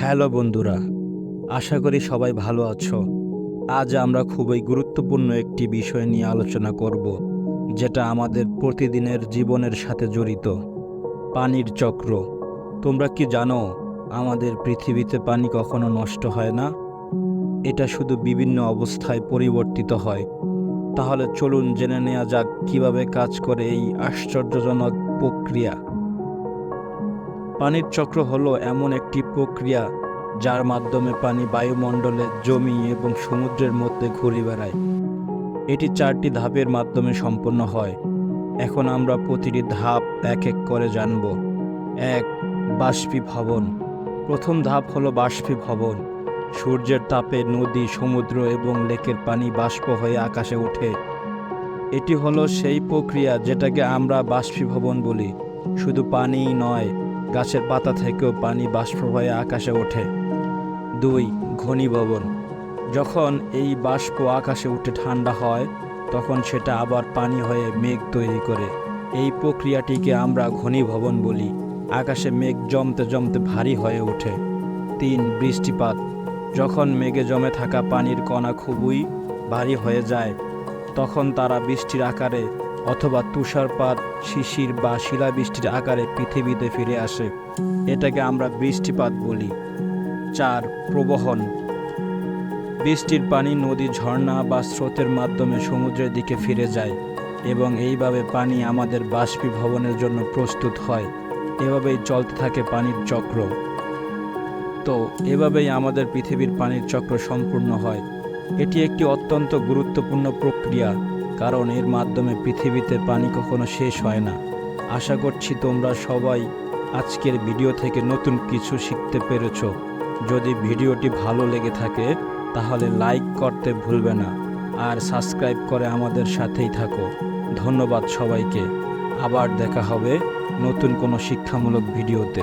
Hello বন্ধুরা, আশা করি সবাই ভালো আছো। আজ আমরা খুবই গুরুত্বপূর্ণ একটি বিষয় নিয়ে আলোচনা করব, যেটা আমাদের প্রতিদিনের জীবনের সাথে জড়িত, পানির চক্র। তোমরা কি জানো, আমাদের পৃথিবীতে পানি কখনো নষ্ট হয় না? এটা শুধু বিভিন্ন অবস্থায় পরিবর্তিত হয়। তাহলে চলুন জেনে নেওয়া যাক কীভাবে কাজ করে এই আশ্চর্যজনক প্রক্রিয়া। পানির চক্র হলো এমন একটি প্রক্রিয়া যার মাধ্যমে পানি বায়ুমণ্ডলে জমি এবং সমুদ্রের মধ্যে ঘুরে বেড়ায়। এটি চারটি ধাপের মাধ্যমে সম্পন্ন হয়। এখন আমরা প্রতিটি ধাপ এক এক করে জানব। এক, বাষ্পীভবন। প্রথম ধাপ হলো বাষ্পীভবন। সূর্যের তাপে নদী, সমুদ্র এবং লেকের পানি বাষ্প হয়ে আকাশে ওঠে। এটি হলো সেই প্রক্রিয়া যেটাকে আমরা বাষ্পীভবন বলি। শুধু পানিই নয় গাছের পাতা থেকেও পানি বাষ্প হয়ে আকাশে ওঠে। দুই ঘনীভবন যখন এই বাষ্প আকাশে উঠে ঠান্ডা হয়, তখন সেটা আবার পানি হয়ে মেঘ তৈরি করে। এই প্রক্রিয়াটিকে আমরা ঘনীভবন বলি। আকাশে মেঘ জমতে জমতে ভারী হয়ে ওঠে। তিন, বৃষ্টিপাত। যখন মেঘে জমে থাকা পানির কণা খুবই ভারী হয়ে যায়, তখন তারা বৃষ্টির আকারে অথবা তুষারপাত, শিশির বা শিলাবৃষ্টির আকারে পৃথিবীতে ফিরে আসে। এটাকে আমরা বৃষ্টিপাত বলি। চার, প্রবহন। বৃষ্টির পানি নদী ঝর্ণা বা স্রোতের মাধ্যমে সমুদ্রের দিকে ফিরে যায় এবং এইভাবে পানি আমাদের বাষ্পীভবনের জন্য প্রস্তুত হয়। এভাবেই চলতে থাকে পানির চক্র। তো, এভাবেই আমাদের পৃথিবীর পানির চক্র সম্পূর্ণ হয়। এটি একটি অত্যন্ত গুরুত্বপূর্ণ প্রক্রিয়া। কারণ এর মাধ্যমে পৃথিবীতে পানি কখনো শেষ হয় না। আশা করছি তোমরা সবাই আজকের ভিডিও থেকে নতুন কিছু শিখতে পেরেছ। যদি ভিডিওটি ভালো লেগে থাকে, তাহলে লাইক করতে ভুলবে না। আর সাবস্ক্রাইব করে আমাদের সাথেই থাকো। ধন্যবাদ সবাইকে। আবার দেখা হবে নতুন কোনো শিক্ষামূলক ভিডিওতে।